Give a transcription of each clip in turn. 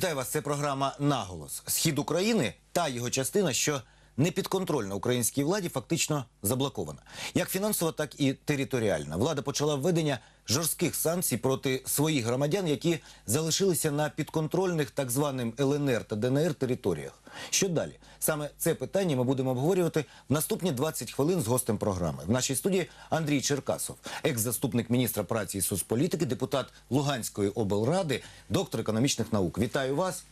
Вітаю вас. Це програма Наголос. Схід України та його частина, що не підконтрольна українській владі, фактично заблокована. Як фінансово, так і територіальна. Влада почала введення жорстких санкцій проти своїх громадян, які залишилися на підконтрольних так званим ЛНР та ДНР територіях. Що далі? Саме це питання ми будемо обговорювати в наступні 20 хвилин з гостем програми. В нашій студії Андрій Черкасов, екс-заступник міністра праці і соцполітики, депутат Луганської облради, доктор економічних наук. Вітаю вас.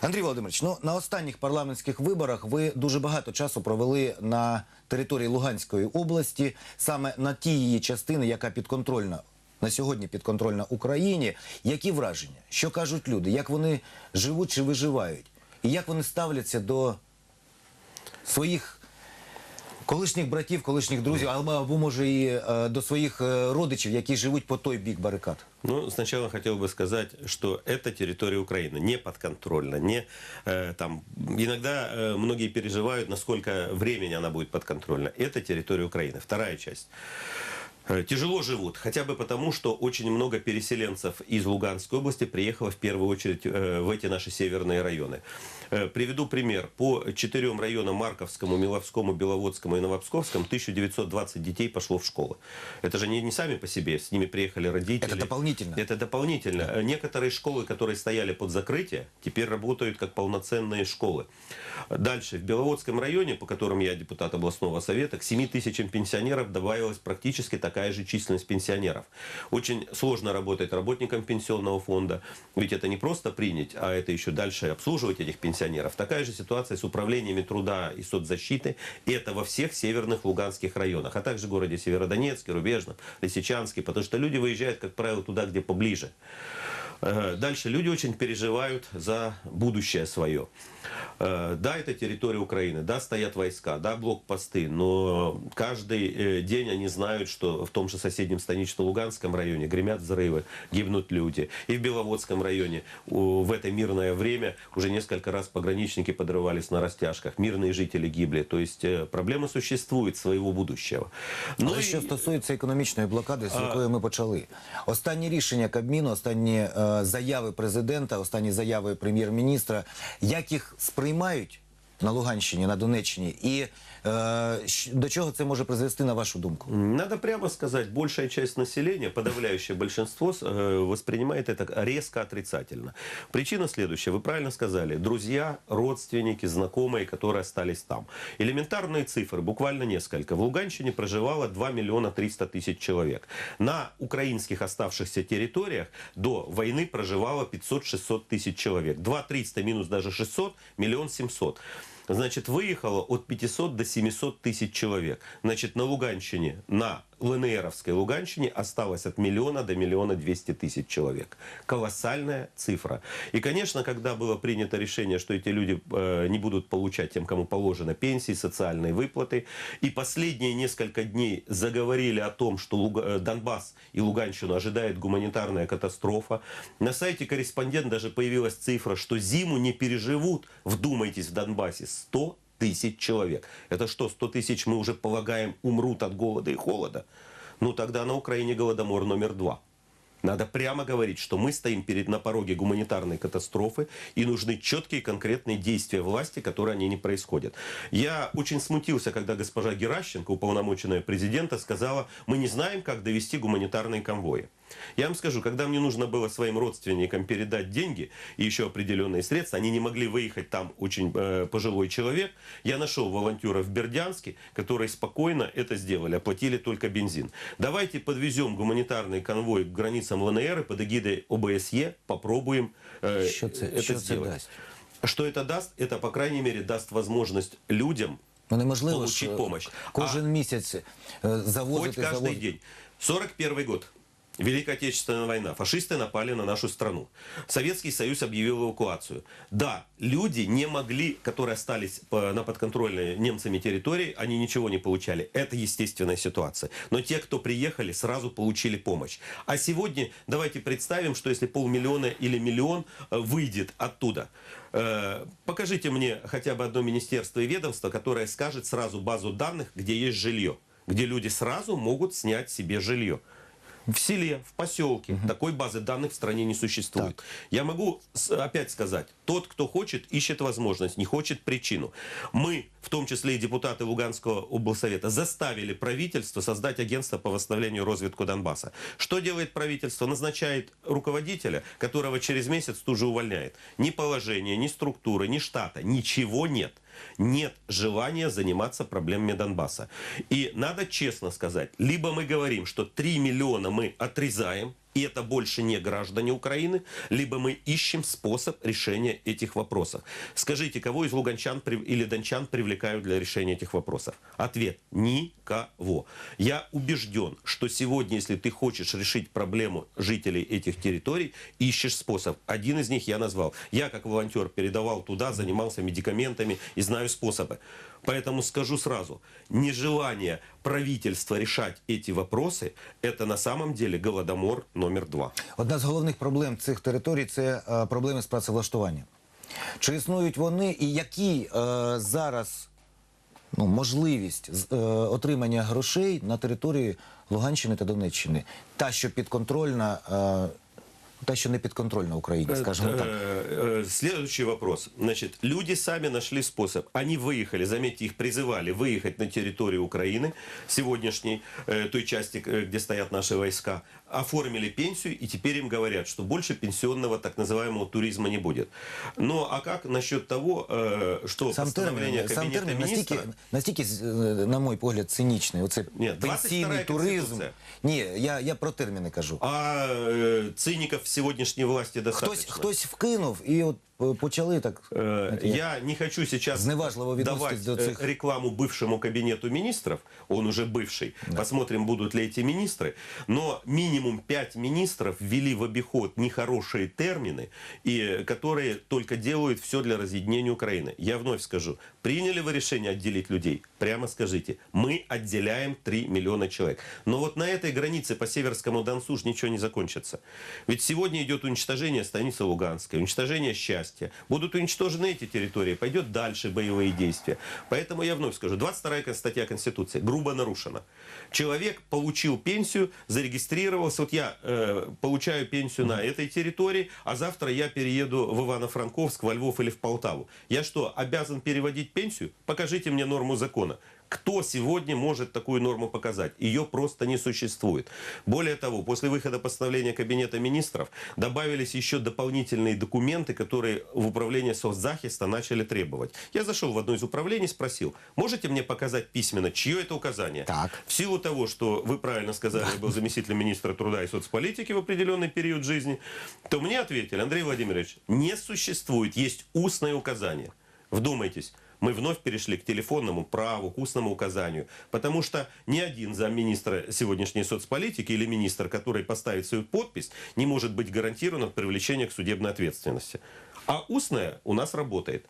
Андрій Володимирович, ну на останніх парламентських виборах ви дуже багато часу провели на території Луганської області, саме на тій її частини, яка підконтрольна на сьогодні підконтрольна Україні. Які враження? Що кажуть люди? Як вони живуть чи виживають? І як вони ставляться до своїх колишніх братів, колишніх друзів, або, або може і е, до своїх е, родичів, які живуть по той бік барикад? Ну, сначала хотел бы сказать, что это территория Украины, не подконтрольна, не э, там. Иногда э, многие переживают, насколько времени она будет подконтрольна. Это территория Украины. Вторая часть. Тяжело живут, хотя бы потому, что очень много переселенцев из Луганской области приехало в первую очередь э, в эти наши северные районы. Э, Приведу пример. По четырем районам Марковскому, Миловскому, Беловодскому и Новопсковскому 1920 детей пошло в школы. Это же не, не сами по себе, с ними приехали родители. Это дополнительно. Это дополнительно. Э, Некоторые школы, которые стояли под закрытие, теперь работают как полноценные школы. Дальше, в Беловодском районе, по которым я депутат областного совета, к 7 тысячам пенсионеров добавилась практически такая же численность пенсионеров. Очень сложно работать работникам пенсионного фонда, ведь это не просто принять, а это еще дальше обслуживать этих пенсионеров. Такая же ситуация с управлениями труда и соцзащиты. И это во всех северных луганских районах, а также в городе Северодонецке, Рубежном, Лисичанске, потому что люди выезжают, как правило, туда, где поближе. Э, Дальше люди очень переживают за будущее свое. Э, Да, это территория Украины, да, стоят войска, да, блокпосты, но каждый э, день они знают, что в том же соседнем станично-луганском районе гремят взрывы, гибнут люди. И в Беловодском районе в это мирное время уже несколько раз пограничники подрывались на растяжках, мирные жители гибли. То есть э, проблема существует своего будущего. Ну, Ну Але и- що стосується економічної блокади, з якої ми почали, останні рішення Кабміну, останні е, заяви президента, останні заяви прем'єр-міністра, як їх сприймають на Луганщині, на Донеччині, і е, щ- До чого це може призвести на вашу думку? Надо прямо сказать, большая часть населения, подавляющее большинство, э, воспринимает это резко отрицательно. Причина следующая. Вы правильно сказали. Друзья, родственники, знакомые, которые остались там. Элементарные цифры, буквально несколько. В Луганщине проживало 2 миллиона 300 тысяч человек. На украинских оставшихся территориях до войны проживало 500-600 тысяч человек. 2 300 минус даже 600, миллион 700. Значит, выехало от 500 до 700 тысяч человек. Значит, на Луганщине, на ЛНРовской Луганщине осталось от миллиона до миллиона двести тысяч человек. Колоссальная цифра. И, конечно, когда было принято решение, что эти люди э, не будут получать тем, кому положено пенсии, социальные выплаты, и последние несколько дней заговорили о том, что э, Донбасс и Луганщину ожидает гуманитарная катастрофа, на сайте «Корреспондент» даже появилась цифра, что зиму не переживут, вдумайтесь, в Донбассе, 100 тысяч человек. Это что, 100 тысяч, мы уже полагаем, умрут от голода и холода? Ну тогда на Украине голодомор номер два. Надо прямо говорить, что мы стоим перед на пороге гуманитарной катастрофы и нужны четкие конкретные действия власти, которые они не происходят. Я очень смутился, когда госпожа Геращенко, уполномоченная президента, сказала, мы не знаем, как довести гуманитарные конвои. Я вам скажу, когда мне нужно было своим родственникам передать деньги и еще определенные средства, они не могли выехать, там очень э, пожилой человек, я нашел волонтеров в Бердянске, которые спокойно это сделали, оплатили только бензин. Давайте подвезем гуманитарный конвой к границам ЛНР и под эгидой ОБСЕ попробуем э, це, это це сделать. дасть? Что это даст? Это, по крайней мере, даст возможность людям Ну неможливо Получить помощь. кожен місяць е, Хоть завозити каждый завозити. день. 41 год. Великая Отечественная война. Фашисты напали на нашу страну. Советский Союз объявил эвакуацию. Да, люди не могли, которые остались по- на подконтрольной немцами территории, они ничего не получали. Это естественная ситуация. Но те, кто приехали, сразу получили помощь. А сегодня давайте представим, что если полмиллиона или миллион э, выйдет оттуда, Э, покажите мне хотя бы одно министерство и ведомство, которое скажет сразу базу данных, где есть жилье, где люди сразу могут снять себе жилье. В селе, в поселке. Такой базы данных в стране не существует. Я могу опять сказать, тот, кто хочет, ищет возможность, не хочет причину. Мы, в том числе и депутаты Луганского облсовета, заставили правительство создать агентство по восстановлению и развитку Донбасса. Что делает правительство? Назначает руководителя, которого через месяц тут же увольняет. Ни положения, ни структуры, ни штата, ничего нет нет желания заниматься проблемами Донбасса. И надо честно сказать, либо мы говорим, что 3 миллиона мы отрезаем, и это больше не граждане Украины, либо мы ищем способ решения этих вопросов. Скажите, кого из луганчан или дончан привлекают для решения этих вопросов? Ответ – никого. Я убежден, что сегодня, если ты хочешь решить проблему жителей этих территорий, ищешь способ. Один из них я назвал. Я, как волонтер, передавал туда, занимался медикаментами и знаю способы. Поэтому скажу сразу, нежелание правительства решать эти вопросы – это на самом деле голодомор номер два. Одна з головних проблем цих територій це е, проблеми з працевлаштуванням. Чи існують вони і які е, зараз ну, можливість з- е, отримання грошей на території Луганщини та Донеччини? Та, що підконтрольна, е, та, що не підконтрольна Україні, скажімо так. Э, э, Следующий вопрос. Значит, люди сами нашли способ. Они выехали, заметьте, их призывали выехать на территорию Украины, сегодняшней, э, той части, э, где стоят наши войска, оформили пенсию, и теперь им говорят, что больше пенсионного так называемого туризма не будет. Ну, а как насчет того, э, что Сам постановление термін, сам Кабинета термін настільки, министра... настільки, е, на мой погляд, цинічний. Оце Ні, 22-я пенсійний туризм. Конституція. Ні, я, я про терміни кажу. А э, циников сегодняшней власти достаточно. Хтось, хтось вкинув і от е, почали так. Э, знаєте, як- Я не хочу сейчас Зневажливо давать до э, цих- рекламу бывшему кабинету министров. Он уже бывший. Посмотрим, будут ли эти министры. Но минимум пять министров ввели в обиход нехорошие термины, и, которые только делают все для разъединения Украины. Я вновь скажу. Приняли вы решение отделить людей? Прямо скажите. Мы отделяем 3 миллиона человек. Но вот на этой границе по Северскому Донцу ничего не закончится. Ведь сегодня идет уничтожение станицы Луганской, уничтожение счастья. Будут уничтожены эти территории, пойдет дальше боевые действия. Поэтому я вновь скажу, 22 статья Конституции грубо нарушена. Человек получил пенсию, зарегистрировался. Вот я э, получаю пенсию на этой территории, а завтра я перееду в Ивано-Франковск, во Львов или в Полтаву. Я что, обязан переводить пенсию? Покажите мне норму закона. Кто сегодня может такую норму показать? Ее просто не существует. Более того, после выхода постановления Кабинета министров добавились еще дополнительные документы, которые в управлении соцзахиста начали требовать. Я зашел в одно из управлений, спросил, можете мне показать письменно, чье это указание? Так. В силу того, что вы правильно сказали, я был заместителем министра труда и соцполитики в определенный период жизни, то мне ответили, Андрей Владимирович, не существует, есть устное указание. Вдумайтесь, мы вновь перешли к телефонному праву, к устному указанию. Потому что ни один замминистра сегодняшней соцполитики или министр, который поставит свою подпись, не может быть гарантирован от привлечения к судебной ответственности. А устное у нас работает.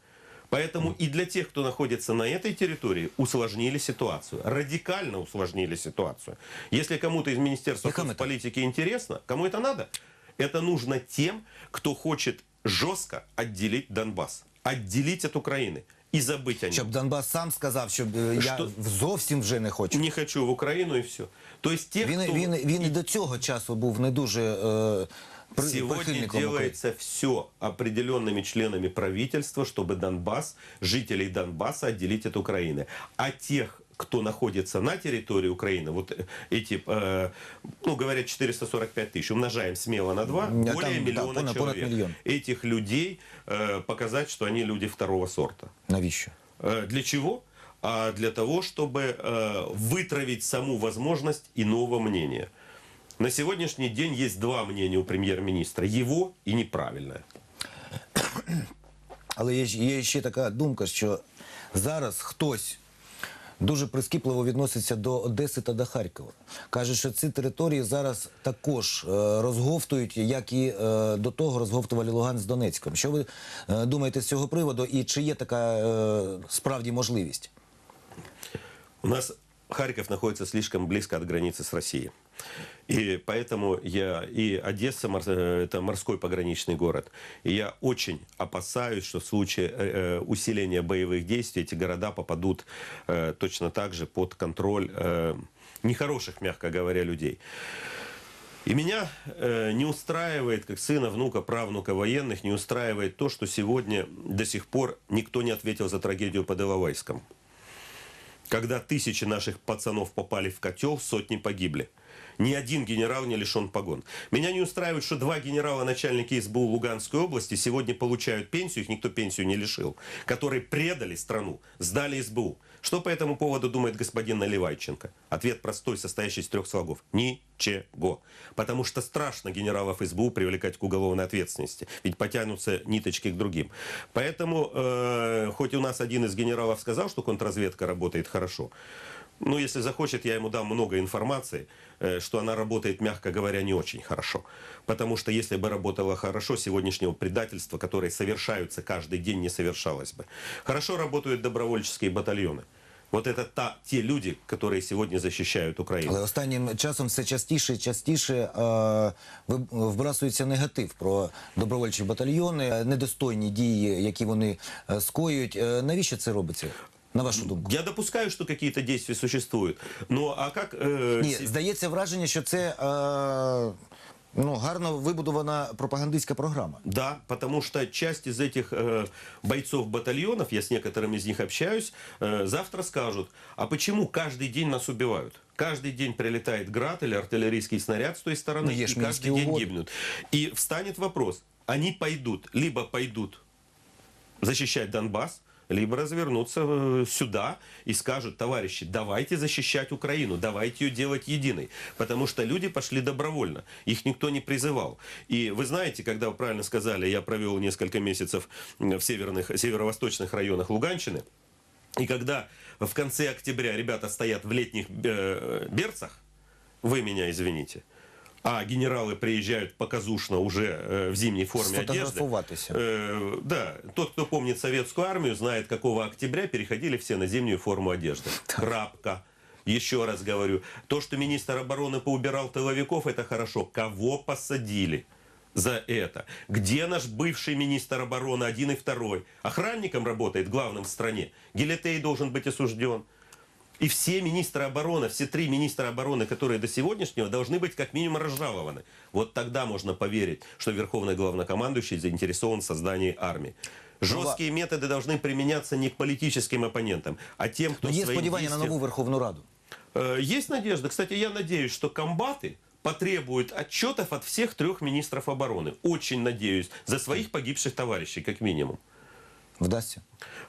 Поэтому и для тех, кто находится на этой территории, усложнили ситуацию. Радикально усложнили ситуацию. Если кому-то из Министерства И кому это? политики интересно, кому это надо? Это нужно тем, кто хочет жестко отделить Донбасс. Отделить от Украины. И забыть о нем. Щоб Донбас сам сказав, що е, я Що- зовсім вже не хочу. Не хочу в Украину и все. То есть те, Він, кто... він, він і до цього часу був не дуже е, при, Сегодня делается все определенными членами правительства, чтобы Донбасс, жителей Донбасса отделить от Украины. А тех, кто находится на территории Украины, вот э, эти, э, ну, говорят, 445 тысяч, умножаем смело на 2, Да, более там, да, миллиона понад человек. миллион. Этих людей э, показать, что они люди второго сорта. Навіщо? Э, Для чего? А для того, чтобы э, вытравить саму возможность иного мнения. На сегодняшний день есть два мнения у премьер-министра. Его и неправильное. Але є, є ще така думка, що зараз хтось дуже прискіпливо відноситься до Одеси та до Харкова. Каже, що ці території зараз також е, розговтують, як і е, до того розговтували Луган з Донецьком. Що ви е, думаєте з цього приводу і чи є така справді можливість? У нас Харьков находится слишком близко от границы с Россией. И поэтому я и Одесса э, это морской пограничный город. И я очень опасаюсь, что в случае э, э, усиления боевых действий эти города попадут точно так же под контроль нехороших, мягко говоря, людей. И меня э, не устраивает, как сына, внука, правнука военных, не устраивает то, что сегодня до сих пор никто не ответил за трагедию под Иловайском. Когда тысячи наших пацанов попали в котел, сотни погибли. Ни один генерал не лишен погон. Меня не устраивает, что два генерала, начальники СБУ Луганской области, сегодня получают пенсию, их никто пенсию не лишил, которые предали страну, сдали СБУ. Что по этому поводу думает господин Наливайченко? Ответ простой, состоящий из трех слогов. Ничего. Потому что страшно генералов СБУ привлекать к уголовной ответственности. Ведь потянутся ниточки к другим. Поэтому, э, хоть у нас один из генералов сказал, что контрразведка работает хорошо, ну, если захочет, я ему дам много информации, э, что она работает, мягко говоря, не очень хорошо. Потому что если бы работала хорошо, сегодняшнего предательства, которое совершаются каждый день, не совершалось бы. Хорошо работают добровольческие батальоны. Вот это та, те люди, которые сегодня защищают Украину. Але останнім часом все частіше і частіше е, ви- вбрасується негатив про добровольчі батальйони, е, недостойні дії, які вони е, скоюють. Е, навіщо це робиться? На вашу думку? Я допускаю, что какие-то действия существуют. Но а как... э, Ні, се- здається враження, що це е, ну, гарно вибудована пропагандистська програма. Да, потому что часть из этих э, бойцов батальонов, я с некоторыми из них общаюсь, э, завтра скажут, а почему каждый день нас убивают? Каждый день прилетает град или артиллерийский снаряд с той стороны, Ну, и каждый день гибнут. И встанет вопрос, они пойдут, либо пойдут защищать Донбасс, либо развернуться э, сюда и скажут, товарищи, давайте защищать Украину, давайте ее делать единой. Потому что люди пошли добровольно, их никто не призывал. И вы знаете, когда вы правильно сказали, я провел несколько месяцев в северных, северо-восточных районах Луганщины, и когда в конце октября ребята стоят в летних э, берцах, вы меня извините, а генералы приезжают показушно уже э, в зимней форме одежды. Э, да, тот, кто помнит советскую армию, знает, какого октября переходили все на зимнюю форму одежды. Крапка. Еще раз говорю, то, что министр обороны поубирал тыловиков, это хорошо. Кого посадили? за это. Где наш бывший министр обороны, один и второй? Охранником работает главным в стране. Гелетей должен быть осужден. И все министры обороны, все три министра обороны, которые до сегодняшнего, должны быть как минимум разжалованы. Вот тогда можно поверить, что Верховный главнокомандующий заинтересован в создании армии. Жесткие методы должны применяться не к политическим оппонентам, а тем, кто Ну, є своим сподівання на действием- нову Верховну Раду. Э, Есть надежда. Кстати, я надеюсь, что комбаты потребуют отчетов от всех трех министров обороны. Очень надеюсь. За своих погибших товарищей, как минимум. Вдасться?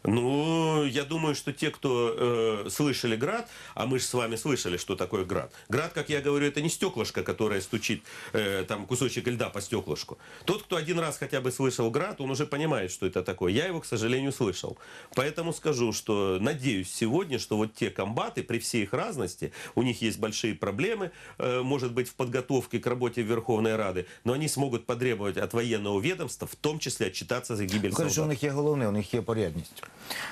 Ну, я думаю, что те, кто э, слышали град, а мы же с вами слышали, что такое град. Град, как я говорю, это не стеклышко, которое стучит, э, там кусочек льда по стеклышку. Тот, кто один раз хотя бы слышал град, он уже понимает, что это такое. Я его, к сожалению, слышал. Поэтому скажу, что надеюсь сегодня, что вот те комбаты, при всей их разности, у них есть большие проблемы, э, может быть, в подготовке к работе в Верховной Рады, но они смогут потребовать от военного ведомства, в том числе отчитаться за гибель Кажуть, що у солдат. них є головне, у них є порядність.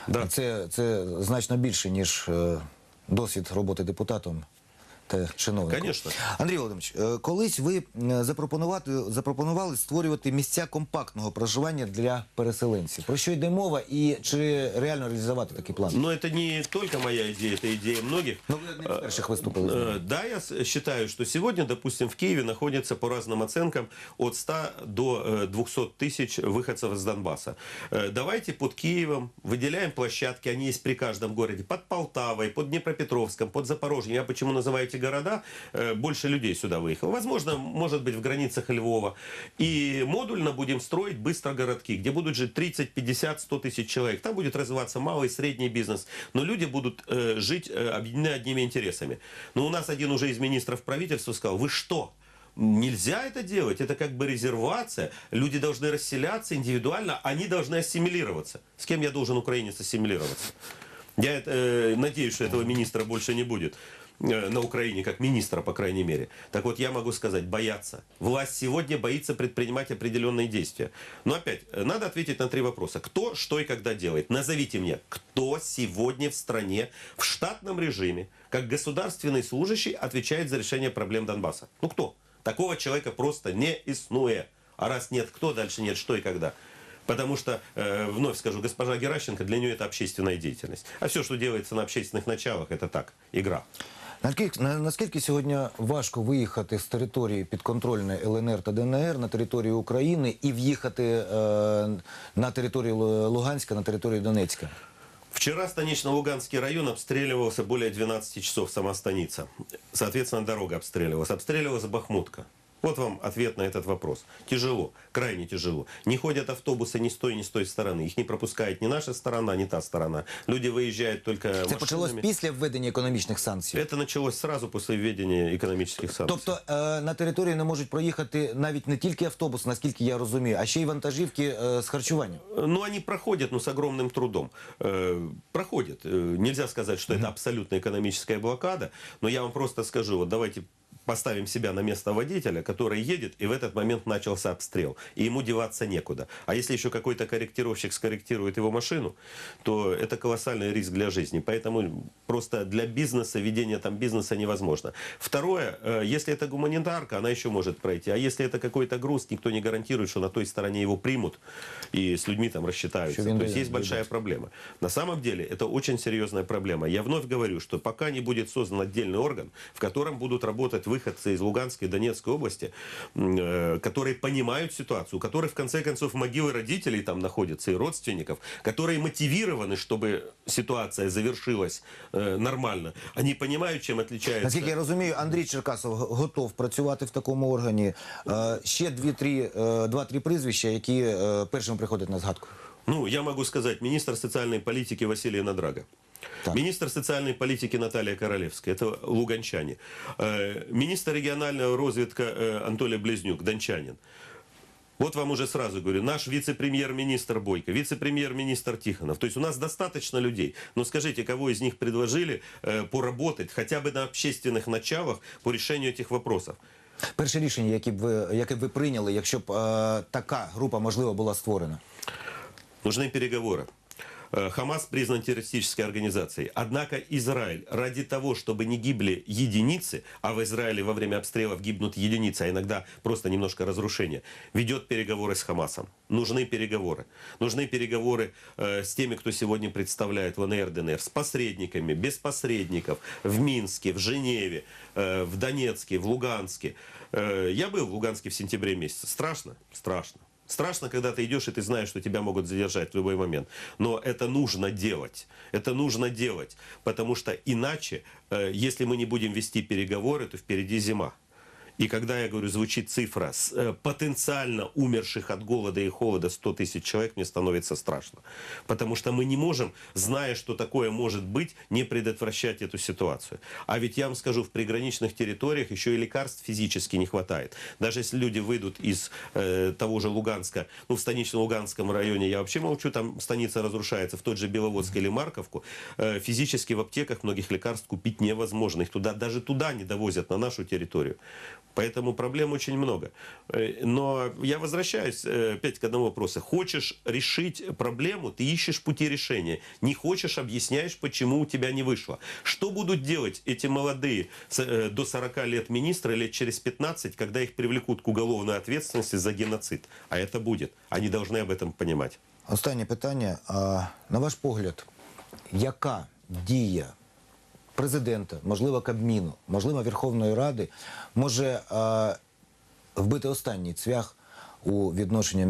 Да. І Це, це значно більше, ніж е, досвід роботи депутатом та чиновником. Конечно. Андрій Володимирович, е, колись ви е, запропонувати, запропонували створювати місця компактного проживання для переселенців. Про що йде мова і чи реально реалізувати такий план? Но это не только моя идея, это идея многих. Ну, ви одним з перших виступили. з ним. Э, Да, я с- считаю, что сегодня, допустим, в Киеве находится по разным оценкам от 100 до э, 200 тысяч выходцев из Донбасса. Э, Давайте под Киевом выделяем площадки, они есть при каждом городе, под Полтавой, под Днепропетровском, под Запорожьем. Я почему называю эти города, э, больше людей сюда выехало. Возможно, может быть, в границах Львова. И модульно будем строить быстро городки, где будут жить 30, 50, 100 тысяч человек. Там будет развиваться малый и средний бизнес. Но люди будут э, жить э, объединены одними интересами. Но у нас один уже из министров правительства сказал, вы что? Нельзя это делать, это как бы резервация. Люди должны расселяться индивидуально, они должны ассимилироваться. С кем я должен украинец ассимилироваться? Я э, надеюсь, что этого министра больше не будет на Украине, как министра, по крайней мере. Так вот, я могу сказать, бояться. Власть сегодня боится предпринимать определенные действия. Но опять, э, надо ответить на три вопроса. Кто, что и когда делает? Назовите мне, кто сегодня в стране в штатном режиме, как государственный служащий, отвечает за решение проблем Донбасса? Ну кто? Такого человека просто не иснует. А раз нет, кто, дальше нет, что и когда. Потому что, э, вновь скажу, госпожа Геращенко, для нее это общественная деятельность. А все, что делается на общественных началах, это так, игра. Наскільки, сьогодні важко виїхати з території підконтрольної ЛНР та ДНР на територію України і в'їхати е, на територію Луганська, на територію Донецька? Вчера Станично-Луганский район обстреливался более 12 часов, сама станица. Соответственно, дорога обстреливалась. Обстреливалась Бахмутка. Вот вам ответ на этот вопрос. Тяжело, крайне тяжело. Не ходят автобусы ни с той, ни с той стороны. Их не пропускает ни наша сторона, ни та сторона. Люди выезжают только Це почалось машинами. після введення економічних санкцій. Это началось сразу после введения экономических санкций. Тобто е, на території не можуть проїхати навіть не тільки автобус, наскільки я розумію, а ще й вантажівки е, з харчуванням. Ну, они проходят, но с огромным трудом. Э, проходят. Э, нельзя сказать, что это абсолютно экономическая блокада, но я вам просто скажу, вот давайте поставим себя на место водителя, который едет, и в этот момент начался обстрел, и ему деваться некуда. А если еще какой-то корректировщик скорректирует его машину, то это колоссальный риск для жизни. Поэтому просто для бизнеса, ведение там бизнеса невозможно. Второе, э, если это гуманитарка, она еще может пройти. А если это какой-то груз, никто не гарантирует, что на той стороне его примут и с людьми там рассчитаются. То есть есть большая проблема. На самом деле это очень серьезная проблема. Я вновь говорю, что пока не будет создан отдельный орган, в котором будут работать выходцы из Луганской и Донецкой области, м, э, которые понимают ситуацию, у которых в конце концов могилы родителей там находятся и родственников, которые мотивированы, чтобы ситуация завершилась э, нормально. Они понимают, чем отличается... Наскільки я розумію, Андрій Черкасов г- готов працювати в такому органі. Е, ще дві-три, е, два-три прізвища, які е, першим приходять на згадку. Ну, я могу сказать, министр социальной политики Василий Надрага. Так. Министр социальной политики Наталья Королевская, это луганчане. Э, Министр регионального развитка э, Анатолий Близнюк, дончанин. Вот вам уже сразу говорю, наш вице-премьер-министр Бойко, вице-премьер-министр Тихонов. То есть у нас достаточно людей. Но скажите, кого из них предложили э, поработать хотя бы на общественных началах по решению этих вопросов? Перше рішення, яке б ви, яке б ви прийняли, якщо б е, така група можливо була створена. Нужны переговоры. Э, Хамас признан террористической организацией. Однако Израиль ради того, чтобы не гибли единицы, а в Израиле во время обстрелов гибнут единицы, а иногда просто немножко разрушения, ведет переговоры с Хамасом. Нужны переговоры. Нужны переговоры э, с теми, кто сегодня представляет ЛНР, ДНР, с посредниками, без посредников, в Минске, в Женеве, э, в Донецке, в Луганске. Э, я был в Луганске в сентябре месяце. Страшно? Страшно. Страшно, когда ты идешь, и ты знаешь, что тебя могут задержать в любой момент. Но это нужно делать. Это нужно делать. Потому что иначе, э, если мы не будем вести переговоры, то впереди зима. И когда я говорю, звучит цифра с, э, потенциально умерших от голода и холода 100 тысяч человек, мне становится страшно. Потому что мы не можем, зная, что такое может быть, не предотвращать эту ситуацию. А ведь я вам скажу, в приграничных территориях еще и лекарств физически не хватает. Даже если люди выйдут из э, того же Луганска, ну, в станично-Луганском районе, я вообще молчу, там станица разрушается, в тот же Беловодск или Марковку, э, физически в аптеках многих лекарств купить невозможно. Их туда, даже туда не довозят, на нашу территорию. Поэтому проблем очень много. Э, Но я возвращаюсь э, опять к одному вопросу. Хочешь решить проблему, ты ищешь пути решения. Не хочешь, объясняешь, почему у тебя не вышло. Что будут делать эти молодые э, до 40 лет министры лет через 15, когда их привлекут к уголовной ответственности за геноцид? А это будет. Они должны об этом понимать. Останнє питання. А, на ваш погляд, яка дія президента, можливо, Кабміну, можливо, Верховної Ради може а, вбити останній цвях у відношенні